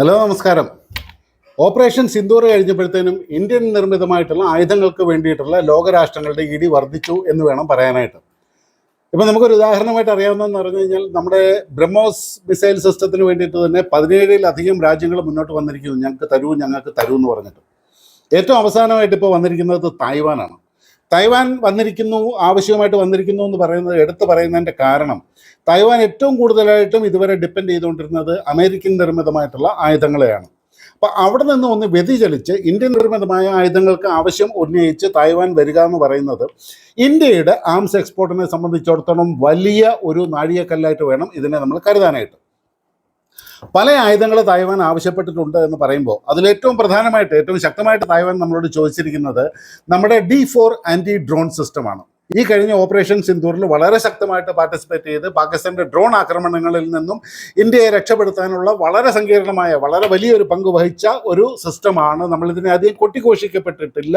Hello നമസ്കാരം. Operation Sindoor കഴിഞ്ഞപ്പോഴത്തേനും Indian നിർമ്മിതമായിട്ടുള്ള ആയുധങ്ങൾക്ക് വേണ്ടിയിട്ടുള്ള ലോകരാഷ്ട്രങ്ങളുടെ ഇടി വർദ്ധിച്ചു എന്ന് വേണം പറയാനായിട്ട്. ഇപ്പം നമുക്കൊരു ഉദാഹരണമായിട്ട് അറിയാവുന്നതെന്ന് പറഞ്ഞു കഴിഞ്ഞാൽ നമ്മുടെ ബ്രഹ്മോസ് മിസൈൽ സിസ്റ്റത്തിന് വേണ്ടിയിട്ട് തന്നെ പതിനേഴിലധികം രാജ്യങ്ങൾ മുന്നോട്ട് വന്നിരിക്കുന്നു. ഞങ്ങൾക്ക് തരൂ ഞങ്ങൾക്ക് തരൂ എന്ന് പറഞ്ഞിട്ട്. ഏറ്റവും അവസാനമായിട്ട് ഇപ്പോൾ വന്നിരിക്കുന്നത് തായ്വാനാണ്. തായ്വാൻ വന്നിരിക്കുന്നു ആവശ്യമായിട്ട് വന്നിരിക്കുന്നു എന്ന് പറയുന്നത് എടുത്തു പറയുന്നതിന്റെ കാരണം തായ്വാൻ ഏറ്റവും കൂടുതലായിട്ടും ഇതുവരെ ഡിപ്പെൻഡ് ചെയ്തുകൊണ്ടിരുന്നത് അമേരിക്കൻ നിർമ്മിതമായിട്ടുള്ള ആയുധങ്ങളെയാണ്. അപ്പോൾ അവിടെ നിന്ന് ഒന്ന് വ്യതിചലിച്ച് ഇന്ത്യൻ നിർമ്മിതമായ ആയുധങ്ങൾക്ക് ആവശ്യം ഉന്നയിച്ച് തായ്വാൻ വരിക എന്ന് പറയുന്നത് ഇന്ത്യയുടെ ആംസ് എക്സ്പോർട്ടിനെ സംബന്ധിച്ചിടത്തോളം വലിയ ഒരു നാഴികക്കല്ലായിട്ട് വേണം ഇതിനെ നമ്മൾ കരുതാനായിട്ട്. പല ആയുധങ്ങൾ തായ്വാൻ ആവശ്യപ്പെട്ടിട്ടുണ്ട് എന്ന് പറയുമ്പോൾ അതിൽ ഏറ്റവും പ്രധാനമായിട്ട് ഏറ്റവും ശക്തമായിട്ട് തായ്വാൻ നമ്മളോട് ചോദിച്ചിരിക്കുന്നത് നമ്മുടെ ഡി ഫോർ ആന്റി ഡ്രോൺ സിസ്റ്റമാണ് ഈ കഴിഞ്ഞ ഓപ്പറേഷൻ സിന്ദൂറിൽ വളരെ ശക്തമായിട്ട് പാർട്ടിസിപ്പേറ്റ് ചെയ്ത് പാകിസ്ഥാന്റെ ഡ്രോൺ ആക്രമണങ്ങളിൽ നിന്നും ഇന്ത്യയെ രക്ഷപ്പെടുത്താനുള്ള വളരെ സങ്കീർണമായ വളരെ വലിയൊരു പങ്ക് വഹിച്ച ഒരു സിസ്റ്റമാണ് നമ്മളിതിനെ അധികം കൊട്ടിഘോഷിക്കപ്പെട്ടിട്ടില്ല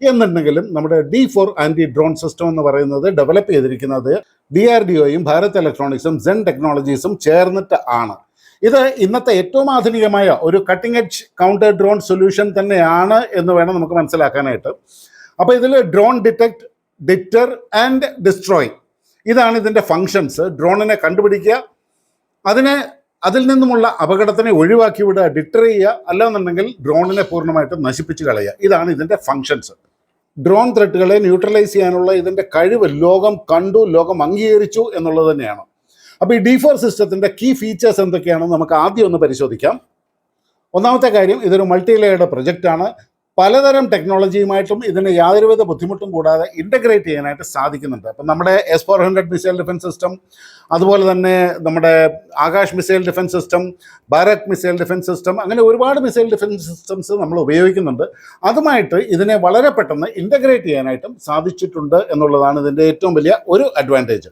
എന്നുണ്ടെങ്കിലും നമ്മുടെ D four anti drone system എന്ന് പറയുന്നത് ഡെവലപ്പ് ചെയ്തിരിക്കുന്നത് ഡി ആർ ഡി ഒയും ഭാരത് ഇലക്ട്രോണിക്സും സെൻ ടെക്നോളജീസും ചേർന്നിട്ട് ആണ്. ഇത് ഇന്നത്തെ ഏറ്റവും ആധുനികമായ ഒരു cutting edge counter drone solution തന്നെയാണ് എന്ന് വേണം നമുക്ക് മനസ്സിലാക്കാനായിട്ട്. അപ്പോൾ ഇതിൽ drone detect deter and destroy ഇതാണ് ഇതിന്റെ ഫങ്ഷൻസ് ഡ്രോണിനെ കണ്ടുപിടിക്കുക. അതിനെ അതിൽ നിന്നുമുള്ള അപകടത്തിനെ ഒഴിവാക്കി വിടുക ഡിറ്റർ ചെയ്യുക അല്ലാന്നുണ്ടെങ്കിൽ ഡ്രോണിനെ പൂർണമായിട്ട് നശിപ്പിച്ച് കളയുക. ഇതാണ് ഇതിന്റെ ഫങ്ഷൻസ് ഡ്രോൺ ത്രെട്ടുകളെ ന്യൂട്രലൈസ് ചെയ്യാനുള്ള ഇതിന്റെ കഴിവ് ലോകം കണ്ടു ലോകം അംഗീകരിച്ചു എന്നുള്ളത് തന്നെയാണ്. അപ്പോൾ ഈ ഡി ഫോർ സിസ്റ്റത്തിന്റെ കീ ഫീച്ചേഴ്സ് എന്തൊക്കെയാണെന്ന് നമുക്ക് ആദ്യം ഒന്ന് പരിശോധിക്കാം. ഒന്നാമത്തെ കാര്യം ഇതൊരു മൾട്ടി ലെയർഡ് ആണ്. പലതരം ടെക്നോളജിയുമായിട്ടും ഇതിന് യാതൊരുവിധ ബുദ്ധിമുട്ടും കൂടാതെ ഇന്റഗ്രേറ്റ് ചെയ്യാനായിട്ട് സാധിക്കുന്നുണ്ട്. അപ്പം നമ്മുടെ S four hundred missile defence system അതുപോലെ തന്നെ നമ്മുടെ Akash missile defence system Bharat missile defence system അങ്ങനെ ഒരുപാട് മിസൈൽ ഡിഫൻസ് സിസ്റ്റംസ് നമ്മൾ ഉപയോഗിക്കുന്നുണ്ട്. അതുമായിട്ട് ഇതിനെ വളരെ പെട്ടെന്ന് ഇന്റഗ്രേറ്റ് ചെയ്യാനായിട്ടും സാധിച്ചിട്ടുണ്ട് എന്നുള്ളതാണ് ഇതിന്റെ ഏറ്റവും വലിയ ഒരു അഡ്വാന്റേജ്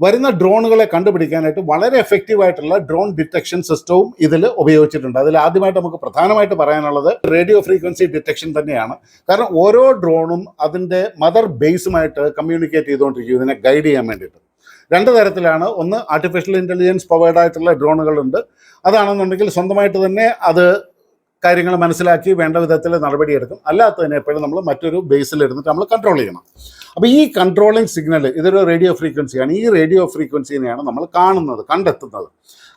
വരുന്ന ഡ്രോണുകളെ കണ്ടുപിടിക്കാനായിട്ട് വളരെ എഫക്റ്റീവ് ആയിട്ടുള്ള ഡ്രോൺ ഡിറ്റക്ഷൻ സിസ്റ്റവും ഇതിൽ ഉപയോഗിച്ചിട്ടുണ്ട്. അതിൽ ആദ്യമായിട്ട് നമുക്ക് പ്രധാനമായിട്ട് പറയാനുള്ളത് റേഡിയോ ഫ്രീക്വൻസി ഡിറ്റക്ഷൻ തന്നെയാണ്. കാരണം ഓരോ ഡ്രോണും അതിന്റെ മദർ ബേസുമായിട്ട് കമ്മ്യൂണിക്കേറ്റ് ചെയ്തുകൊണ്ടിരിക്കും ഇതിനെ ഗൈഡ് ചെയ്യാൻ വേണ്ടിയിട്ട്. രണ്ട് തരത്തിലാണ്. ഒന്ന് ആർട്ടിഫിഷ്യൽ ഇന്റലിജൻസ് പവേർഡ് ആയിട്ടുള്ള ഡ്രോണുകളുണ്ട് അതാണെന്നുണ്ടെങ്കിൽ സ്വന്തമായിട്ട് തന്നെ അത് കാര്യങ്ങൾ മനസ്സിലാക്കി വേണ്ട വിധത്തിൽ നടപടിയെടുക്കും അല്ലാത്തതിനെ എപ്പോഴും നമ്മൾ മറ്റൊരു ബേസിൽ ഇരുന്നിട്ട് നമ്മൾ കൺട്രോൾ ചെയ്യണം. അപ്പോൾ ഈ കൺട്രോളിങ് സിഗ്നൽ ഇതൊരു റേഡിയോ ഫ്രീക്വൻസിയാണ് ഈ റേഡിയോ ഫ്രീക്വൻസിനെയാണ് നമ്മൾ കാണുന്നത് കണ്ടെത്തുന്നത്.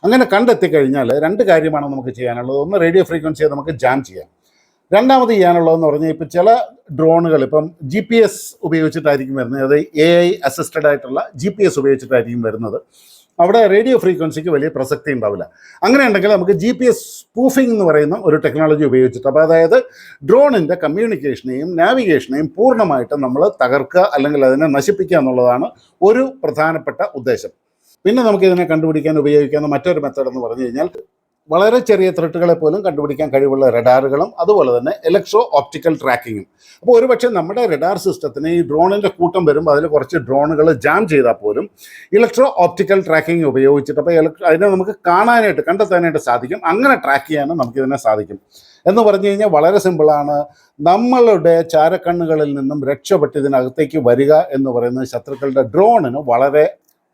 അങ്ങനെ കണ്ടെത്തി കഴിഞ്ഞാൽ രണ്ട് കാര്യമാണ് നമുക്ക് ചെയ്യാനുള്ളത്. ഒന്ന് റേഡിയോ ഫ്രീക്വൻസിയെ നമുക്ക് ജാം ചെയ്യാം. രണ്ടാമത് ചെയ്യാനുള്ളതെന്ന് പറഞ്ഞാൽ ഇപ്പോൾ ചില ഡ്രോണുകൾ ഇപ്പം ജി പി എസ് ഉപയോഗിച്ചിട്ടായിരിക്കും വരുന്നത്. അത് എ ഐ അസിസ്റ്റഡ് ആയിട്ടുള്ള ജി പി എസ് ഉപയോഗിച്ചിട്ടായിരിക്കും വരുന്നത്. അവിടെ റേഡിയോ ഫ്രീക്വൻസിക്ക് വലിയ പ്രസക്തി ഉണ്ടാവില്ല. അങ്ങനെ ഉണ്ടെങ്കിൽ നമുക്ക് ജി പി എസ് സ്പൂഫിംഗ് എന്ന് പറയുന്ന ഒരു ടെക്നോളജി ഉപയോഗിച്ചിട്ട് അപ്പോൾ അതായത് ഡ്രോണിന്റെ കമ്മ്യൂണിക്കേഷനെയും നാവിഗേഷനെയും പൂർണമായിട്ട് നമ്മൾ തകർക്കുക അല്ലെങ്കിൽ അതിനെ നശിപ്പിക്കുക എന്നുള്ളതാണ് ഒരു പ്രധാനപ്പെട്ട ഉദ്ദേശം. പിന്നെ നമുക്ക് ഇതിനെ കണ്ടുപിടിക്കാൻ ഉപയോഗിക്കാവുന്ന മറ്റൊരു മെത്തേഡ് എന്ന് പറഞ്ഞു കഴിഞ്ഞാൽ വളരെ ചെറിയ ത്രെട്ടുകളെ പോലും കണ്ടുപിടിക്കാൻ കഴിവുള്ള റഡാറുകളും അതുപോലെ തന്നെ ഇലക്ട്രോ ഓപ്റ്റിക്കൽ ട്രാക്കിങ്ങും അപ്പോൾ ഒരുപക്ഷെ നമ്മുടെ റഡാർ സിസ്റ്റത്തിന് ഈ ഡ്രോണിന്റെ കൂട്ടം വരുമ്പോൾ അതിൽ കുറച്ച് ഡ്രോണുകൾ ജാം ചെയ്താൽ പോലും ഇലക്ട്രോ ഓപ്റ്റിക്കൽ ട്രാക്കിംഗ് ഉപയോഗിച്ചിട്ട് അപ്പോൾ അതിനെ നമുക്ക് കാണാനായിട്ട് കണ്ടെത്താനായിട്ട് സാധിക്കും. അങ്ങനെ ട്രാക്ക് ചെയ്യാനും നമുക്കിതിനെ സാധിക്കും. എന്ന് പറഞ്ഞു കഴിഞ്ഞാൽ വളരെ സിമ്പിളാണ് നമ്മളുടെ ചാരക്കണ്ണുകളിൽ നിന്നും രക്ഷപ്പെട്ട് ഇതിനകത്തേക്ക് വരിക എന്ന് പറയുന്നത് ശത്രുക്കളുടെ ഡ്രോണിന് വളരെ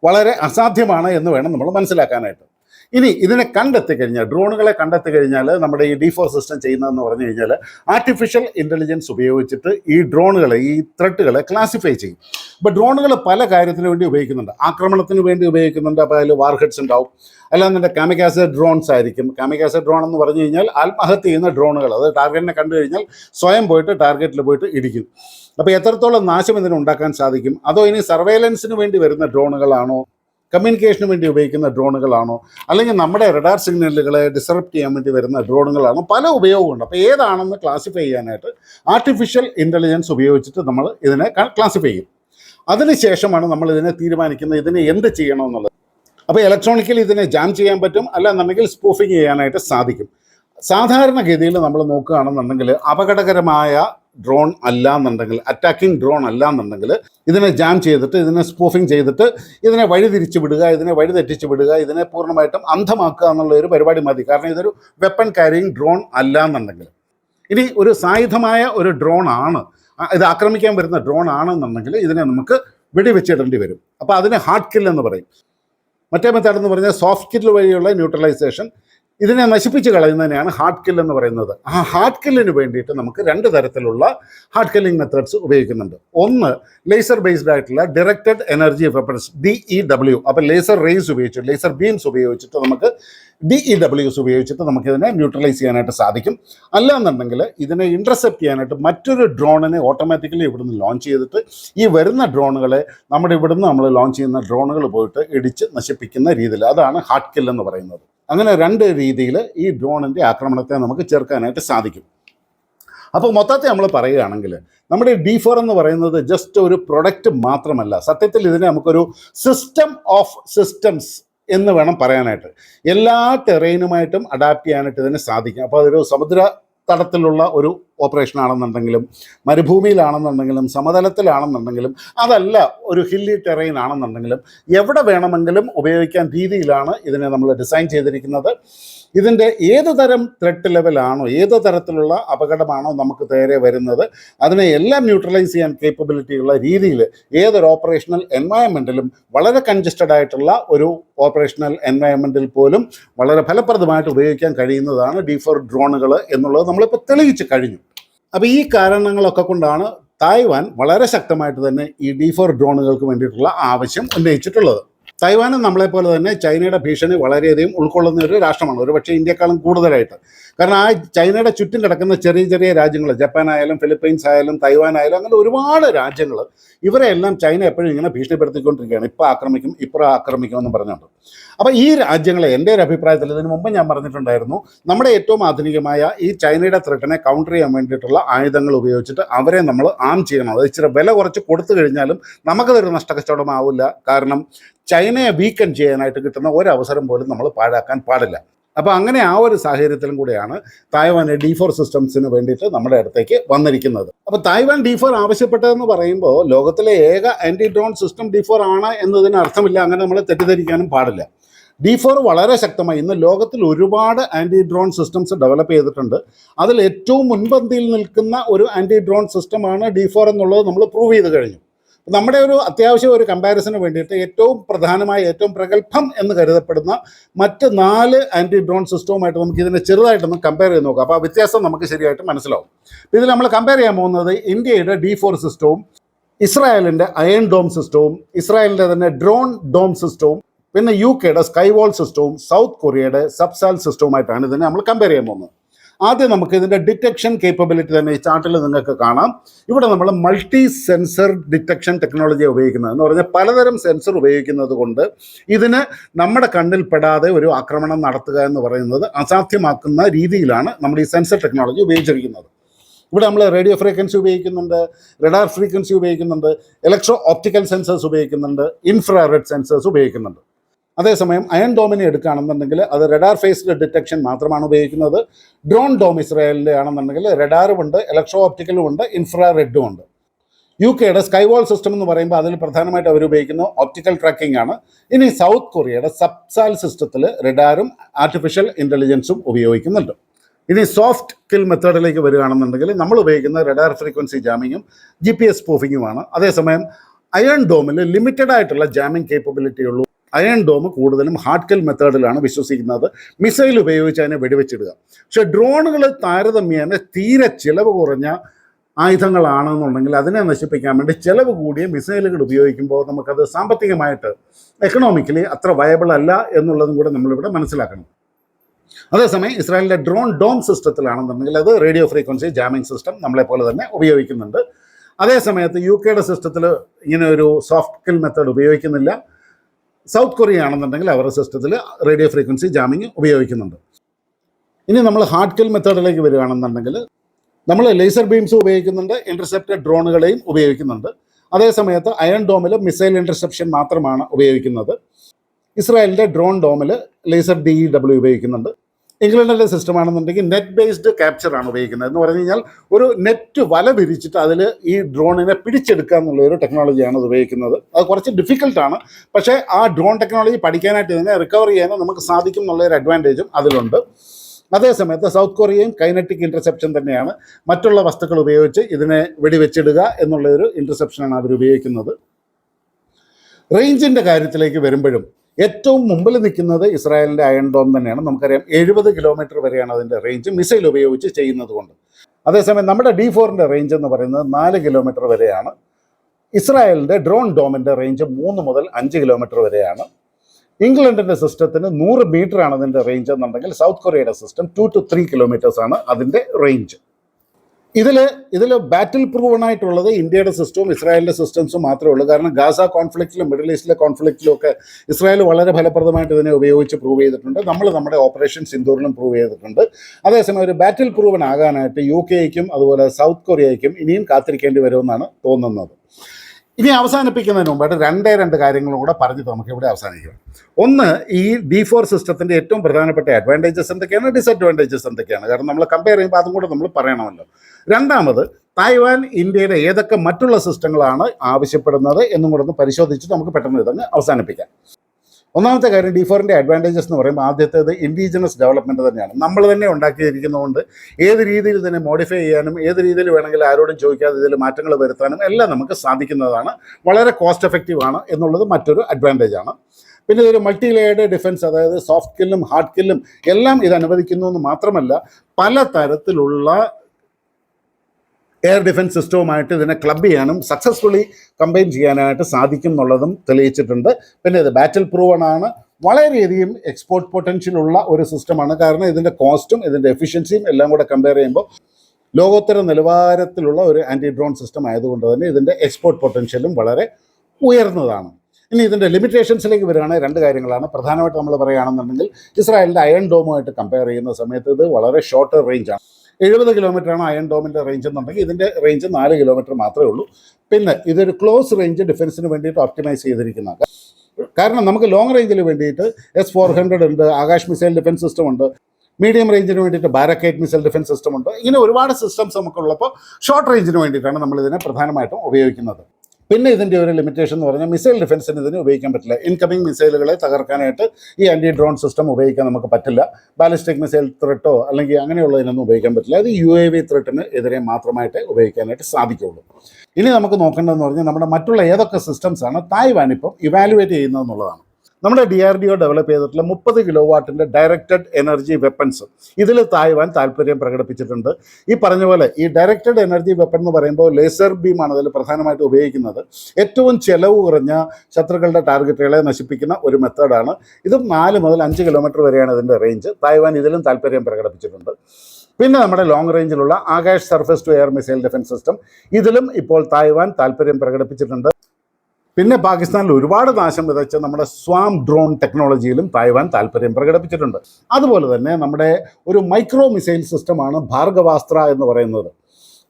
വളരെ അസാധ്യമാണ് എന്ന് വേണം നമ്മൾ മനസ്സിലാക്കാനായിട്ട്. ഇനി ഇതിനെ കണ്ടെത്തി കഴിഞ്ഞാൽ ഡ്രോണുകളെ കണ്ടെത്തി കഴിഞ്ഞാൽ നമ്മുടെ ഈ ഡിഫോർ സിസ്റ്റം ചെയ്യുന്നതെന്ന് പറഞ്ഞു കഴിഞ്ഞാൽ ആർട്ടിഫിഷ്യൽ ഇന്റലിജൻസ് ഉപയോഗിച്ചിട്ട് ഈ ഡ്രോണുകളെ ഈ ത്രെട്ടുകളെ ക്ലാസിഫൈ ചെയ്യും. അപ്പോൾ ഡ്രോണുകൾ പല കാര്യത്തിന് വേണ്ടി ഉപയോഗിക്കുന്നുണ്ട്. ആക്രമണത്തിന് വേണ്ടി ഉപയോഗിക്കുന്നുണ്ട്. അപ്പോൾ അതിൽ വാർഹെഡ്സ് ഉണ്ടാവും. അല്ലാന്നുണ്ടെങ്കിൽ കാമിക്കാസ ഡ്രോൺസ് ആയിരിക്കും. കാമിക്കാസ ഡ്രോൺ എന്ന് പറഞ്ഞു കഴിഞ്ഞാൽ ആത്മഹത്യ ചെയ്യുന്ന ഡ്രോണുകൾ. അത് ടാർഗറ്റിനെ കണ്ടു കഴിഞ്ഞാൽ സ്വയം പോയിട്ട് ടാർഗറ്റിൽ പോയിട്ട് ഇടിക്കും. അപ്പോൾ എത്രത്തോളം നാശം ഇതിന് ഉണ്ടാക്കാൻ സാധിക്കും? അതോ ഇനി സർവൈലൻസിന് വേണ്ടി വരുന്ന ഡ്രോണുകളാണോ? കമ്മ്യൂണിക്കേഷന് വേണ്ടി ഉപയോഗിക്കുന്ന ഡ്രോണുകളാണോ? അല്ലെങ്കിൽ നമ്മുടെ റഡാർ സിഗ്നലുകളെ ഡിസറപ്റ്റ് ചെയ്യാൻ വേണ്ടി വരുന്ന ഡ്രോണുകളാണോ? പല ഉപയോഗമുണ്ട്. അപ്പോൾ ഏതാണെന്ന് ക്ലാസിഫൈ ചെയ്യാനായിട്ട് ആർട്ടിഫിഷ്യൽ ഇന്റലിജൻസ് ഉപയോഗിച്ചിട്ട് നമ്മൾ ഇതിനെ ക്ലാസിഫൈ ചെയ്യും. അതിനുശേഷമാണ് നമ്മൾ ഇതിനെ തീരുമാനിക്കുന്നത് ഇതിനെ എന്ത് ചെയ്യണമെന്നുള്ളത് അപ്പോൾ ഇലക്ട്രോണിക്കലി ഇതിനെ ജാം ചെയ്യാൻ പറ്റും. അല്ലാന്നുണ്ടെങ്കിൽ സ്പൂഫിങ് ചെയ്യാനായിട്ട് സാധിക്കും. സാധാരണഗതിയിൽ നമ്മൾ നോക്കുകയാണെന്നുണ്ടെങ്കിൽ അപകടകരമായ ഡ്രോൺ അല്ല എന്നുണ്ടെങ്കിൽ അറ്റാക്കിംഗ് ഡ്രോൺ അല്ല എന്നുണ്ടെങ്കിൽ ഇതിനെ ജാം ചെയ്തിട്ട് ഇതിനെ സ്പൂഫിംഗ് ചെയ്തിട്ട് ഇതിനെ വഴിതിരിച്ചു വിടുക ഇതിനെ വഴിതെറ്റിച്ച് വിടുക ഇതിനെ പൂർണമായിട്ടും അന്ധമാക്കുക എന്നുള്ള ഒരു പരിപാടി മതി. കാരണം ഇതൊരു വെപ്പൺ കാരിയിങ് ഡ്രോൺ അല്ല എന്നുണ്ടെങ്കിൽ ഇനി ഒരു സായുധമായ ഒരു ഡ്രോൺ ആണ് ഇത് ആക്രമിക്കാൻ വരുന്ന ഡ്രോൺ ആണെന്നുണ്ടെങ്കിൽ ഇതിനെ നമുക്ക് വെടിവെച്ചിടേണ്ടി വരും. അപ്പോൾ അതിനെ ഹാർഡ് കിൽ എന്ന് പറയും. മറ്റേ മെത്തേഡ് എന്ന് പറഞ്ഞാൽ സോഫ്റ്റ് കിൽ വഴിയുള്ള ന്യൂട്രലൈസേഷൻ ഇതിനെ നശിപ്പിച്ച് കളയുന്നതിനെയാണ് ഹാർഡ് കിൽ എന്ന് പറയുന്നത്. ആ ഹാർഡ് കില്ലിന് വേണ്ടിയിട്ട് നമുക്ക് രണ്ട് തരത്തിലുള്ള ഹാർഡ് കില്ലിംഗ് മെത്തേഡ്സ് ഉപയോഗിക്കുന്നുണ്ട്. ഒന്ന് ലേസർ ബേസ്ഡ് ആയിട്ടുള്ള directed energy weapons D E W അപ്പോൾ ലേസർ റേസ് ഉപയോഗിച്ച് ലേസർ ബീംസ് ഉപയോഗിച്ചിട്ട് നമുക്ക് ഡി ഇ ഡബ്ല്യൂസ് ഉപയോഗിച്ചിട്ട് നമുക്കിതിനെ ന്യൂട്രലൈസ് ചെയ്യാനായിട്ട് സാധിക്കും. അല്ലാന്നുണ്ടെങ്കിൽ ഇതിനെ ഇന്റർസെപ്റ്റ് ചെയ്യാനായിട്ട് മറ്റൊരു ഡ്രോണിനെ ഓട്ടോമാറ്റിക്കലി ഇവിടുന്ന് ലോഞ്ച് ചെയ്തിട്ട് ഈ വരുന്ന ഡ്രോണുകളെ നമ്മുടെ ഇവിടുന്ന് നമ്മൾ ലോഞ്ച് ചെയ്യുന്ന ഡ്രോണുകൾ പോയിട്ട് ഇടിച്ച് നശിപ്പിക്കുന്ന രീതിയിൽ. അതാണ് ഹാർട്ട് കിൽ എന്ന് പറയുന്നത്. അങ്ങനെ രണ്ട് രീതിയിൽ ഈ ഡ്രോണിന്റെ ആക്രമണത്തെ നമുക്ക് ചെറുക്കാനായിട്ട് സാധിക്കും. അപ്പോൾ മൊത്തത്തിൽ നമ്മൾ പറയുകയാണെങ്കിൽ നമ്മുടെ ഡി ഫോർ എന്ന് പറയുന്നത് ജസ്റ്റ് ഒരു പ്രൊഡക്റ്റ് മാത്രമല്ല. സത്യത്തിൽ ഇതിനെ നമുക്കൊരു സിസ്റ്റം ഓഫ് സിസ്റ്റംസ് എന്ന് വേണം പറയാനായിട്ട്. എല്ലാ ടെറൈനുമായിട്ടും അഡാപ്റ്റ് ചെയ്യാനായിട്ട് ഇതിന് സാധിക്കും. അപ്പോൾ അതൊരു സമുദ്ര തടത്തിലുള്ള ഒരു ഓപ്പറേഷൻ ആണെന്നുണ്ടെങ്കിലും മരുഭൂമിയിലാണെന്നുണ്ടെങ്കിലും സമതലത്തിലാണെന്നുണ്ടെങ്കിലും അതല്ല ഒരു ഹില്ലി ടെറൈൻ ആണെന്നുണ്ടെങ്കിലും എവിടെ വേണമെങ്കിലും ഉപയോഗിക്കാൻ രീതിയിലാണ് ഇതിനെ നമ്മൾ ഡിസൈൻ ചെയ്തിരിക്കുന്നത്. ഇതിന്റെ ഏത് തരം ത്രെട്ട് ലെവലാണോ ഏത് തരത്തിലുള്ള അപകടമാണോ നമുക്ക് നേരെ വരുന്നത് അതിനെ എല്ലാം ന്യൂട്രലൈസ് ചെയ്യാൻ കേപ്പബിലിറ്റി ഉള്ള രീതിയിൽ ഏതൊരു ഓപ്പറേഷണൽ എൻവയൺമെന്റിലും വളരെ കൺജസ്റ്റഡ് ആയിട്ടുള്ള ഒരു ഓപ്പറേഷണൽ എൻവയൺമെന്റിൽ പോലും വളരെ ഫലപ്രദമായിട്ട് ഉപയോഗിക്കാൻ കഴിയുന്നതാണ് ഡി ഫോർ ഡ്രോണുകൾ എന്നുള്ളത് നമ്മളിപ്പോൾ തെളിയിച്ച് കഴിഞ്ഞു. അപ്പോൾ ഈ കാരണങ്ങളൊക്കെ കൊണ്ടാണ് തായ്വാൻ വളരെ ശക്തമായിട്ട് തന്നെ ഈ ഡി ഫോർ ഡ്രോണുകൾക്ക് വേണ്ടിയിട്ടുള്ള ആവശ്യം ഉന്നയിച്ചിട്ടുള്ളത്. തായ്വാനും നമ്മളെപ്പോലെ തന്നെ ചൈനയുടെ ഭീഷണി വളരെയധികം ഉൾക്കൊള്ളുന്ന ഒരു രാഷ്ട്രമാണ്. ഒരു പക്ഷേ ഇന്ത്യക്കാളും കൂടുതലായിട്ട്. കാരണം ആ ചൈനയുടെ ചുറ്റും കിടക്കുന്ന ചെറിയ ചെറിയ രാജ്യങ്ങൾ ജപ്പാൻ ആയാലും ഫിലിപ്പൈൻസ് ആയാലും തൈവാൻ ആയാലും അങ്ങനെ ഒരുപാട് രാജ്യങ്ങൾ ഇവരെല്ലാം ചൈന എപ്പോഴും ഇങ്ങനെ ഭീഷണിപ്പെടുത്തിക്കൊണ്ടിരിക്കുകയാണ്. ഇപ്പോൾ ആക്രമിക്കും ഇപ്പോൾ ആക്രമിക്കുമെന്ന് പറഞ്ഞുകൊണ്ട്. അപ്പോൾ ഈ രാജ്യങ്ങളെ എന്റെ ഒരു അഭിപ്രായത്തിൽ ഇതിനു മുമ്പ് ഞാൻ പറഞ്ഞിട്ടുണ്ടായിരുന്നു നമ്മുടെ ഏറ്റവും ആധുനികമായ ഈ ചൈനയുടെ ത്രെട്ടിനെ കൗണ്ടർ ചെയ്യാൻ വേണ്ടിയിട്ടുള്ള ആയുധങ്ങൾ ഉപയോഗിച്ചിട്ട് അവരെ നമ്മൾ ആം ചെയ്യണം. അത് ഇച്ചിരി വില കുറച്ച് കൊടുത്തു കഴിഞ്ഞാലും നമുക്കതൊരു നഷ്ടക്കച്ചവടമാവില്ല. കാരണം ചൈനയെ വീക്കൻ ചെയ്യാനായിട്ട് കിട്ടുന്ന ഒരവസരം പോലും നമ്മൾ പാഴാക്കാൻ പാടില്ല. അപ്പോൾ അങ്ങനെ ആ ഒരു സാഹചര്യത്തിലും കൂടെയാണ് തായ്വാൻ ഡി ഫോർ സിസ്റ്റംസിന് വേണ്ടിയിട്ട് നമ്മുടെ അടുത്തേക്ക് വന്നിരിക്കുന്നത്. അപ്പോൾ തായ്വാൻ ഡി ഫോർ ആവശ്യപ്പെട്ടതെന്ന് പറയുമ്പോൾ ലോകത്തിലെ ഏക anti drone system D four ആണ് എന്നതിന് അർത്ഥമില്ല. അങ്ങനെ നമ്മൾ തെറ്റിദ്ധരിക്കാനും പാടില്ല. ഡി ഫോർ വളരെ ശക്തമായി ഇന്ന് ലോകത്തിൽ ഒരുപാട് ആന്റി ഡ്രോൺ സിസ്റ്റംസ് ഡെവലപ്പ് ചെയ്തിട്ടുണ്ട്. അതിൽ ഏറ്റവും മുൻപന്തിയിൽ നിൽക്കുന്ന ഒരു ആന്റി ഡ്രോൺ സിസ്റ്റമാണ് ഡി ഫോർ എന്നുള്ളത് നമ്മൾ പ്രൂവ് ചെയ്ത് കഴിഞ്ഞു. നമ്മുടെ ഒരു അത്യാവശ്യം ഒരു കമ്പാരിസന് വേണ്ടിയിട്ട് ഏറ്റവും പ്രധാനമായ ഏറ്റവും പ്രഗത്ഭം എന്ന് കരുതപ്പെടുന്ന മറ്റ് നാല് ആന്റി ഡ്രോൺ സിസ്റ്റവുമായിട്ട് നമുക്ക് ഇതിനെ ചെറുതായിട്ടൊന്ന് കമ്പയർ ചെയ്ത് നോക്കാം. അപ്പോൾ ആ വ്യത്യാസം നമുക്ക് ശരിയായിട്ട് മനസ്സിലാവും. ഇതിൽ നമ്മൾ കമ്പയർ ചെയ്യാൻ പോകുന്നത് ഇന്ത്യയുടെ ഡി ഫോർ സിസ്റ്റവും ഇസ്രായേലിന്റെ അയൺ ഡോം സിസ്റ്റവും ഇസ്രായേലിന്റെ തന്നെ ഡ്രോൺ ഡോം സിസ്റ്റവും പിന്നെ യു കെയുടെ സ്കൈവാൾ സിസ്റ്റവും സൗത്ത് കൊറിയയുടെ സബ്സാൽ സിസ്റ്റവുമായിട്ടാണ് ഇതിനെ നമ്മൾ കമ്പയർ ചെയ്യാൻ പോകുന്നത്. ആദ്യം നമുക്ക് ഇതിന്റെ ഡിറ്റക്ഷൻ കേപ്പബിലിറ്റി തന്നെ ഈ ചാർട്ടിൽ നിങ്ങൾക്ക് കാണാം. ഇവിടെ നമ്മൾ മൾട്ടി സെൻസർ ഡിറ്റക്ഷൻ ടെക്നോളജി ഉപയോഗിക്കുന്നത് എന്ന് പറഞ്ഞാൽ പലതരം സെൻസർ ഉപയോഗിക്കുന്നത് കൊണ്ട് ഇതിന് നമ്മുടെ കണ്ണിൽ പെടാതെ ഒരു ആക്രമണം നടത്തുക എന്ന് പറയുന്നത് അസാധ്യമാക്കുന്ന രീതിയിലാണ് നമ്മൾ ഈ സെൻസർ ടെക്നോളജി ഉപയോഗിച്ചിരിക്കുന്നത്. ഇവിടെ നമ്മൾ റേഡിയോ ഫ്രീക്വൻസി ഉപയോഗിക്കുന്നുണ്ട് റെഡാർ ഫ്രീക്വൻസി ഉപയോഗിക്കുന്നുണ്ട് ഇലക്ട്രോ ഓപ്റ്റിക്കൽ സെൻസേഴ്സ് ഉപയോഗിക്കുന്നുണ്ട് ഇൻഫ്രാറെഡ് സെൻസേഴ്സ് ഉപയോഗിക്കുന്നുണ്ട്. അതേസമയം അയൺ ഡോമിനെ എടുക്കുകയാണെന്നുണ്ടെങ്കിൽ അത് റെഡാർ ഫേസ്ഡ് ഡിറ്റക്ഷൻ മാത്രമാണ് ഉപയോഗിക്കുന്നത്. ഡ്രോൺ ഡോം ഇസ്രായേലിന്റെ ആണെന്നുണ്ടെങ്കിൽ റെഡാറും ഉണ്ട് ഇലക്ട്രോ ഓപ്റ്റിക്കലും ഉണ്ട് ഇൻഫ്രാറെഡും ഉണ്ട്. യു കെയുടെ സ്കൈവാൾ സിസ്റ്റം എന്ന് പറയുമ്പോൾ അതിൽ പ്രധാനമായിട്ട് അവർ ഉപയോഗിക്കുന്നത് ഓപ്റ്റിക്കൽ ട്രാക്കിംഗ് ആണ്. ഇനി സൗത്ത് കൊറിയയുടെ സബ്സാൽ സിസ്റ്റത്തിൽ റെഡാറും ആർട്ടിഫിഷ്യൽ ഇന്റലിജൻസും ഉപയോഗിക്കുന്നുണ്ട്. ഇനി സോഫ്റ്റ് കിൽ മെത്തേഡിലേക്ക് വരികയാണെന്നുണ്ടെങ്കിൽ നമ്മൾ ഉപയോഗിക്കുന്ന റെഡാർ ഫ്രീക്വൻസി ജാമിങ്ങും ജി പി എസ് പ്രൂഫിങ്ങുമാണ് അതേസമയം അയൺ ഡോമിൽ ലിമിറ്റഡ് ആയിട്ടുള്ള ജാമിങ് കേപ്പബിലിറ്റി ഉള്ളൂ. അയൺ ഡോം കൂടുതലും ഹാർഡ് കിൽ മെത്തേഡിലാണ് വിശ്വസിക്കുന്നത്. മിസൈൽ ഉപയോഗിച്ച് അതിനെ വെടിവെച്ചിടുക. പക്ഷേ ഡ്രോണുകൾ താരതമ്യേന തീരെ ചിലവ് കുറഞ്ഞ ആയുധങ്ങളാണെന്നുണ്ടെങ്കിൽ അതിനെ നശിപ്പിക്കാൻ വേണ്ടി ചിലവ് കൂടിയ മിസൈലുകൾ ഉപയോഗിക്കുമ്പോൾ നമുക്കത് സാമ്പത്തികമായിട്ട് എക്കണോമിക്കലി അത്ര വയബിൾ അല്ല എന്നുള്ളതും കൂടെ നമ്മളിവിടെ മനസ്സിലാക്കണം. അതേസമയം ഇസ്രായേലിന്റെ ഡ്രോൺ ഡോം സിസ്റ്റത്തിലാണെന്നുണ്ടെങ്കിൽ അത് റേഡിയോ ഫ്രീക്വൻസി ജാമിംഗ് സിസ്റ്റം നമ്മളെ പോലെ തന്നെ ഉപയോഗിക്കുന്നുണ്ട്. അതേസമയത്ത് യു കെയുടെ സിസ്റ്റത്തിൽ ഇങ്ങനെ ഒരു സോഫ്റ്റ് കിൽ മെത്തേഡ് ഉപയോഗിക്കുന്നില്ല. സൗത്ത് കൊറിയ ആണെന്നുണ്ടെങ്കിൽ അവരുടെ സിസ്റ്റത്തിൽ റേഡിയോ ഫ്രീക്വൻസി ജാമിങ് ഉപയോഗിക്കുന്നുണ്ട്. ഇനി നമ്മൾ ഹാർഡ് കിൽ മെത്തേഡിലേക്ക് വരികയാണെന്നുണ്ടെങ്കിൽ നമ്മൾ ലേസർ ബീംസ് ഉപയോഗിക്കുന്നുണ്ട് ഇന്റർസെപ്റ്റഡ് ഡ്രോണുകളെയും ഉപയോഗിക്കുന്നുണ്ട്. അതേസമയത്ത് അയൺ ഡോമിൽ മിസൈൽ ഇന്റർസെപ്ഷൻ മാത്രമാണ് ഉപയോഗിക്കുന്നത്. ഇസ്രായേലിന്റെ ഡ്രോൺ ഡോമിൽ ലേസർ ഡി ഇ ഡബ്ല്യു ഉപയോഗിക്കുന്നുണ്ട്. ഇംഗ്ലണ്ടിന്റെ സിസ്റ്റം ആണെന്നുണ്ടെങ്കിൽ നെറ്റ് ബേസ്ഡ് ക്യാപ്ചർ ആണ് ഉപയോഗിക്കുന്നത്. എന്ന് പറഞ്ഞു കഴിഞ്ഞാൽ ഒരു നെറ്റ് വല വിരിച്ചിട്ട് അതിൽ ഈ ഡ്രോണിനെ പിടിച്ചെടുക്കുക എന്നുള്ള ഒരു ടെക്നോളജിയാണ് അത് ഉപയോഗിക്കുന്നത്. അത് കുറച്ച് ഡിഫിക്കൽട്ടാണ് പക്ഷേ ആ ഡ്രോൺ ടെക്നോളജി പഠിക്കാനായിട്ട് തന്നെ റിക്കവർ ചെയ്യാനും നമുക്ക് സാധിക്കും എന്നുള്ള ഒരു അഡ്വാന്റേജും അതിലുണ്ട്. അതേസമയത്ത് സൗത്ത് കൊറിയയും കൈനറ്റിക് ഇന്റർസെപ്ഷൻ തന്നെയാണ് മറ്റുള്ള വസ്തുക്കൾ ഉപയോഗിച്ച് ഇതിനെ വെടിവെച്ചിടുക എന്നുള്ളൊരു ഇന്റർസെപ്ഷനാണ് അവർ ഉപയോഗിക്കുന്നത്. റേഞ്ചിന്റെ കാര്യത്തിലേക്ക് വരുമ്പോഴും ഏറ്റവും മുമ്പിൽ നിൽക്കുന്നത് ഇസ്രായേലിന്റെ അയൺ ഡോം തന്നെയാണ്. നമുക്കറിയാം എഴുപത് കിലോമീറ്റർ വരെയാണ് അതിന്റെ റേഞ്ച് മിസൈൽ ഉപയോഗിച്ച് ചെയ്യുന്നത് കൊണ്ട്. അതേസമയം നമ്മുടെ ഡി ഫോറിന്റെ റേഞ്ച് എന്ന് പറയുന്നത് നാല് കിലോമീറ്റർ വരെയാണ്. ഇസ്രായേലിന്റെ ഡ്രോൺ ഡോമിന്റെ റേഞ്ച് മൂന്ന് മുതൽ അഞ്ച് കിലോമീറ്റർ വരെയാണ്. ഇംഗ്ലണ്ടിന്റെ സിസ്റ്റത്തിന് നൂറ് മീറ്റർ ആണ് അതിന്റെ റേഞ്ച് എന്നുണ്ടെങ്കിൽ സൗത്ത് കൊറിയയുടെ സിസ്റ്റം ടു ടു ത്രീ കിലോമീറ്റേഴ്സാണ് അതിന്റെ റേഞ്ച് ഇതിൽ ഇതിൽ ബാറ്റിൽ പ്രൂവൺ ആയിട്ടുള്ളത് ഇന്ത്യയുടെ സിസ്റ്റവും ഇസ്രായേലിന്റെ സിസ്റ്റംസും മാത്രമേ ഉള്ളൂ. കാരണം ഗാസ കോൺഫ്ലിക്റ്റിലും മിഡിൽ ഈസ്റ്റിലെ കോൺഫ്ലിക്റ്റിലും ഒക്കെ ഇസ്രായേൽ വളരെ ഫലപ്രദമായിട്ട് ഇതിനെ ഉപയോഗിച്ച് പ്രൂവ് ചെയ്തിട്ടുണ്ട്. നമ്മൾ നമ്മുടെ ഓപ്പറേഷൻ സിന്ദൂറിലും പ്രൂവ് ചെയ്തിട്ടുണ്ട്. അതേസമയം ഒരു ബാറ്റിൽ പ്രൂവൺ ആകാനായിട്ട് യു കെയ്ക്കും അതുപോലെ സൗത്ത് കൊറിയയ്ക്കും ഇനിയും കാത്തിരിക്കേണ്ടി വരുമെന്നാണ് തോന്നുന്നത്. ഇനി അവസാനിപ്പിക്കുന്നതിന് മുമ്പായിട്ട് രണ്ടേ രണ്ട് കാര്യങ്ങളും കൂടെ പറഞ്ഞിട്ട് നമുക്ക് ഇവിടെ അവസാനിക്കാം. ഒന്ന് ഈ ഡി ഫോർ സിസ്റ്റത്തിന്റെ ഏറ്റവും പ്രധാനപ്പെട്ട അഡ്വാന്റേജസ് എന്തൊക്കെയാണ്? ഡിസഡ്വാന്റേജസ് എന്തൊക്കെയാണ്? കാരണം നമ്മൾ കമ്പയർ ചെയ്യുമ്പോൾ അതും കൂടെ നമ്മൾ പറയണമല്ലോ. രണ്ടാമത് തായ്വാൻ ഇന്ത്യയുടെ ഏതൊക്കെ മറ്റുള്ള സിസ്റ്റങ്ങളാണ് ആവശ്യപ്പെടുന്നത് എന്നും കൂടെ ഒന്ന് പരിശോധിച്ച് നമുക്ക് പെട്ടെന്ന് ഇതങ്ങ് അവസാനിപ്പിക്കാം. ഒന്നാമത്തെ കാര്യം ഡിഫോറിന്റെ അഡ്വാന്റേജസ് എന്ന് പറയുമ്പോൾ ആദ്യത്തേത് ഇൻഡിജിനസ് ഡെവലപ്മെന്റ് തന്നെയാണ്. നമ്മൾ തന്നെ ഉണ്ടാക്കിയിരിക്കുന്നതുകൊണ്ട് ഏത് രീതിയിൽ തന്നെ മോഡിഫൈ ചെയ്യാനും ഏത് രീതിയിൽ വേണമെങ്കിൽ ആരോടും ചോദിക്കാതെ ഇതിൽ മാറ്റങ്ങൾ വരുത്താനും എല്ലാം നമുക്ക് സാധിക്കുന്നതാണ്. വളരെ കോസ്റ്റ് എഫക്റ്റീവ് ആണ് എന്നുള്ളത് മറ്റൊരു അഡ്വാന്റേജ് ആണ്. പിന്നെ ഇതൊരു മൾട്ടി ലെയർഡ് ഡിഫൻസ് അതായത് സോഫ്റ്റ് കില്ലും ഹാർഡ് കില്ലും എല്ലാം ഇത് അനുവദിക്കുന്നു എന്ന് മാത്രമല്ല പല തരത്തിലുള്ള എയർ ഡിഫൻസ് സിസ്റ്റവുമായിട്ട് ഇതിനെ ക്ലബ് ചെയ്യാനും സക്സസ്ഫുള്ളി കമ്പൈൻ ചെയ്യാനായിട്ട് സാധിക്കും എന്നുള്ളതും തെളിയിച്ചിട്ടുണ്ട്. പിന്നെ ഇത് ബാറ്റിൽ പ്രൂവൺ ആണ്. വളരെയധികം എക്സ്പോർട്ട് പൊട്ടൻഷ്യൽ ഉള്ള ഒരു സിസ്റ്റമാണ് കാരണം ഇതിന്റെ കോസ്റ്റും ഇതിന്റെ എഫിഷ്യൻസിയും എല്ലാം കൂടെ കമ്പയർ ചെയ്യുമ്പോൾ ലോകോത്തര നിലവാരത്തിലുള്ള ഒരു ആന്റി ഡ്രോൺ സിസ്റ്റം ആയതുകൊണ്ട് തന്നെ ഇതിന്റെ എക്സ്പോർട്ട് പൊട്ടൻഷ്യലും വളരെ ഉയർന്നതാണ്. ഇനി ഇതിന്റെ ലിമിറ്റേഷൻസിലേക്ക് വരികയാണെങ്കിൽ രണ്ട് കാര്യങ്ങളാണ്. പ്രധാനമായിട്ട് നമ്മൾ പറയുകയാണെന്നുണ്ടെങ്കിൽ ഇസ്രായേലിന്റെ അയൺ ഡോമുമായിട്ട് കമ്പയർ ചെയ്യുന്ന സമയത്ത് ഇത് വളരെ ഷോർട്ട് റേഞ്ചാണ് എഴുപത് കിലോമീറ്ററാണ് അയൺ ഡോമിന്റെ റേഞ്ച് എന്നുണ്ടെങ്കിൽ ഇതിന്റെ റേഞ്ച് നാല് കിലോമീറ്റർ മാത്രമേ ഉള്ളൂ. പിന്നെ ഇതൊരു ക്ലോസ് റേഞ്ച് ഡിഫൻസിന് വേണ്ടിയിട്ട് ഓപ്റ്റിമൈസ് ചെയ്തിരിക്കുന്ന കാരണം നമുക്ക് ലോങ് റേഞ്ചിന് വേണ്ടിയിട്ട് എസ് ഫോർ ഹൺഡ്രഡ് ഉണ്ട് ആകാശ് മിസൈൽ ഡിഫൻസ് സിസ്റ്റം ഉണ്ട് മീഡിയം റേഞ്ചിന് വേണ്ടിയിട്ട് ബാരക്കേറ്റ് മിസൈൽ ഡിഫൻസ് സിസ്റ്റം ഉണ്ട്. ഇങ്ങനെ ഒരുപാട് സിസ്റ്റംസ് നമുക്കുള്ളപ്പോൾ ഷോർട്ട് റേഞ്ചിന് വേണ്ടിയിട്ടാണ് നമ്മളിതിനെ പ്രധാനമായിട്ടും ഉപയോഗിക്കുന്നത്. പിന്നെ ഇതിന്റെ ഒരു ലിമിറ്റേഷൻ എന്ന് പറഞ്ഞാൽ മിസൈൽ ഡിഫൻസിന് ഇതിന് ഉപയോഗിക്കാൻ പറ്റില്ല. ഇൻകമിംഗ് മിസൈലുകളെ തകർക്കാനായിട്ട് ഈ ആന്റി ഡ്രോൺ സിസ്റ്റം ഉപയോഗിക്കാൻ നമുക്ക് പറ്റില്ല. ബാലിസ്റ്റിക് മിസൈൽ ത്രെട്ടോ അല്ലെങ്കിൽ അങ്ങനെയുള്ളതിനൊന്നും ഉപയോഗിക്കാൻ പറ്റില്ല. അത് യു എ വി ത്രെട്ടിന് എതിരെ മാത്രമായിട്ട് ഉപയോഗിക്കാനായിട്ട് സാധിക്കുള്ളൂ ഇനി നമുക്ക് നോക്കേണ്ടതെന്ന് പറഞ്ഞാൽ നമ്മുടെ മറ്റുള്ള ഏതൊക്കെ സിസ്റ്റംസാണ് തായ്വാൻ ഇപ്പം ഇവാലുവേറ്റ് ചെയ്യുന്നതെന്നുള്ളതാണ് നമ്മുടെ D R D O develop ചെയ്തിട്ടുള്ള മുപ്പത് കിലോ വാട്ടിന്റെ ഡയറക്റ്റഡ് എനർജി വെപ്പൺസ് ഇതിൽ തായ്വാൻ താല്പര്യം പ്രകടിപ്പിച്ചിട്ടുണ്ട്. ഈ പറഞ്ഞ പോലെ ഈ ഡയറക്റ്റഡ് എനർജി വെപ്പൺ എന്ന് പറയുമ്പോൾ ലേസർ ബീമാണ് അതിൽ പ്രധാനമായിട്ട് ഉപയോഗിക്കുന്നത്. ഏറ്റവും ചെലവ് കുറഞ്ഞ ശത്രുക്കളുടെ ടാർഗറ്റുകളെ നശിപ്പിക്കുന്ന ഒരു മെത്തേഡാണ് ഇത് നാല് മുതൽ അഞ്ച് കിലോമീറ്റർ വരെയാണ് ഇതിന്റെ റേഞ്ച് തായ്വാൻ ഇതിലും താല്പര്യം പ്രകടിപ്പിച്ചിട്ടുണ്ട്. പിന്നെ നമ്മുടെ long റേഞ്ചിലുള്ള Akash surface to air missile defence system ഇതിലും ഇപ്പോൾ തായ്വാൻ താല്പര്യം പ്രകടിപ്പിച്ചിട്ടുണ്ട്. പിന്നെ പാകിസ്ഥാനിൽ ഒരുപാട് നാശം വിതച്ച നമ്മുടെ സ്വാം ഡ്രോൺ ടെക്നോളജിയിലും തായ്വാൻ താല്പര്യം പ്രകടിപ്പിച്ചിട്ടുണ്ട്. അതുപോലെ തന്നെ നമ്മുടെ ഒരു മൈക്രോ മിസൈൽ സിസ്റ്റമാണ് ഭാർഗവാസ്ത്ര എന്ന് പറയുന്നത്.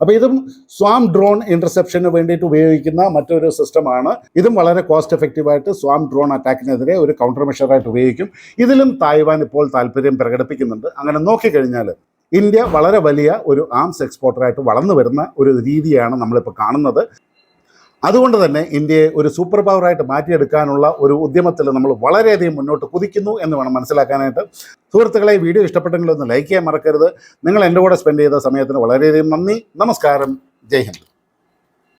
അപ്പോൾ ഇതും സ്വാം ഡ്രോൺ ഇന്റർസെപ്ഷന് വേണ്ടിയിട്ട് ഉപയോഗിക്കുന്ന മറ്റൊരു സിസ്റ്റമാണ്. ഇതും വളരെ കോസ്റ്റ് എഫക്റ്റീവായിട്ട് സ്വാം ഡ്രോൺ അറ്റാക്കിനെതിരെ ഒരു കൗണ്ടർ മെഷറായിട്ട് ഉപയോഗിക്കും. ഇതിലും തായ്വാൻ ഇപ്പോൾ താല്പര്യം പ്രകടിപ്പിക്കുന്നുണ്ട്. അങ്ങനെ നോക്കിക്കഴിഞ്ഞാൽ ഇന്ത്യ വളരെ വലിയ ഒരു ആംസ് എക്സ്പോർട്ടറായിട്ട് വളർന്നു വരുന്ന ഒരു രീതിയാണ് നമ്മളിപ്പോൾ കാണുന്നത്. അതുകൊണ്ട് തന്നെ ഇന്ത്യയെ ഒരു സൂപ്പർ പവറായിട്ട് മാറ്റിയെടുക്കാനുള്ള ഒരു ഉദ്യമത്തിൽ നമ്മൾ വളരെയധികം മുന്നോട്ട് കുതിക്കുന്നു എന്ന് വേണം മനസ്സിലാക്കാനായിട്ട്. സുഹൃത്തുക്കളെ വീഡിയോ ഇഷ്ടപ്പെട്ടെങ്കിൽ ഒന്ന് ലൈക്ക് ചെയ്യാൻ മറക്കരുത്. നിങ്ങൾ എന്റെ കൂടെ സ്പെൻഡ് ചെയ്ത സമയത്തിന് വളരെയധികം നന്ദി. നമസ്കാരം. ജയ് ഹിന്ദ്.